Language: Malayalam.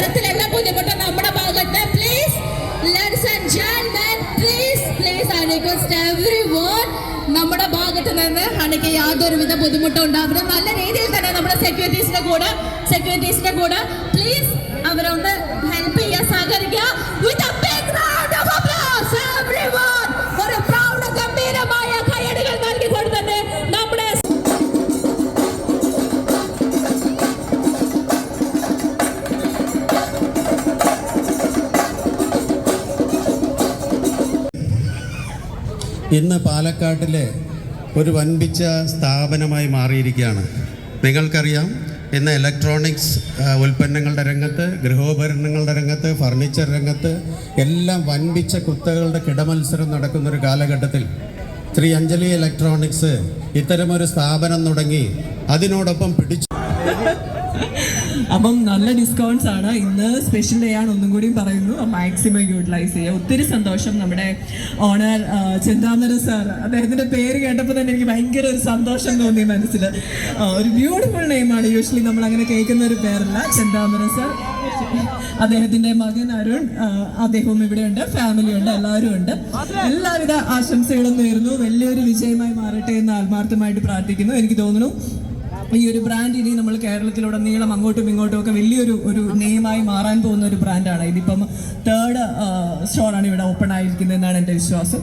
തരത്തിലുള്ള ബുദ്ധിമുട്ട് നമ്മുടെ ഭാഗത്ത്. Please ladies and gentlemen please please I request everyone നമ്മുടെ ഭാഗത്ത് നിന്ന് അണയ്ക്ക് യാതൊരുവിധ ബുദ്ധിമുട്ടും ഉണ്ടാകുന്നത് നല്ല രീതിയിൽ തന്നെ നമ്മുടെ സെക്യൂരിറ്റീസിന്റെ കൂടെ സെക്യൂരിറ്റീസിന്റെ കൂടെ. പ്ലീസ് അവരൊന്ന് ഹെൽപ്പ് ഇന്ന് പാലക്കാട്ടിലെ ഒരു വൻപിച്ച സ്ഥാപനമായി മാറിയിരിക്കുകയാണ്. നിങ്ങൾക്കറിയാം ഇന്ന് ഇലക്ട്രോണിക്സ് ഉൽപ്പന്നങ്ങളുടെ രംഗത്ത് ഗൃഹോപകരണങ്ങളുടെ രംഗത്ത് ഫർണിച്ചർ രംഗത്ത് എല്ലാം വൻപിച്ച കുത്തകളുടെ കിടമത്സരം നടക്കുന്നൊരു കാലഘട്ടത്തിൽ ശ്രീ അഞ്ജലി ഇലക്ട്രോണിക്സ് ഇത്തരമൊരു സ്ഥാപനം തുടങ്ങി അതിനോടൊപ്പം പിടിച്ചു അപ്പം നല്ല ഡിസ്കൗണ്ട്സ് ആണ്. ഇന്ന് സ്പെഷ്യൽ ഡേ ആണ്. ഒന്നും കൂടി പറയുന്നു. മാക്സിമം യൂട്ടിലൈസ് ചെയ്യുക ഒത്തിരി സന്തോഷം നമ്മുടെ ഓണർ ചിന്താമര സാർ അദ്ദേഹത്തിന്റെ പേര് കേട്ടപ്പോൾ തന്നെ എനിക്ക് ഭയങ്കര ഒരു സന്തോഷം തോന്നി മനസ്സിൽ. ഒരു ബ്യൂട്ടിഫുൾ നെയിമാണ് യൂഷ്വലി നമ്മൾ അങ്ങനെ കേൾക്കുന്ന ഒരു പേരല്ല. ചിന്താമര സാർ അദ്ദേഹത്തിന്റെ മകൻ അരുൺ അദ്ദേഹവും ഇവിടെ ഉണ്ട്. ഫാമിലി ഉണ്ട്. എല്ലാവരും ഉണ്ട്. എല്ലാവിധ ആശംസകളും നേരുന്നു. വലിയൊരു വിജയമായി മാറട്ടെ എന്ന് ആത്മാർത്ഥമായിട്ട് പ്രാർത്ഥിക്കുന്നു. എനിക്ക് തോന്നുന്നു ഈ ഒരു ബ്രാൻഡ് ഇനി നമ്മൾ കേരളത്തിലുടനീളം അങ്ങോട്ടും ഇങ്ങോട്ടും ഒക്കെ വലിയൊരു ഒരു നെയിമായി മാറാൻ പോകുന്ന ഒരു ബ്രാൻഡാണ് ഇതിപ്പം തേർഡ് സ്റ്റോറാണ് ഇവിടെ ഓപ്പൺ ആയിരിക്കുന്നത് എന്നാണ് എന്റെ വിശ്വാസം.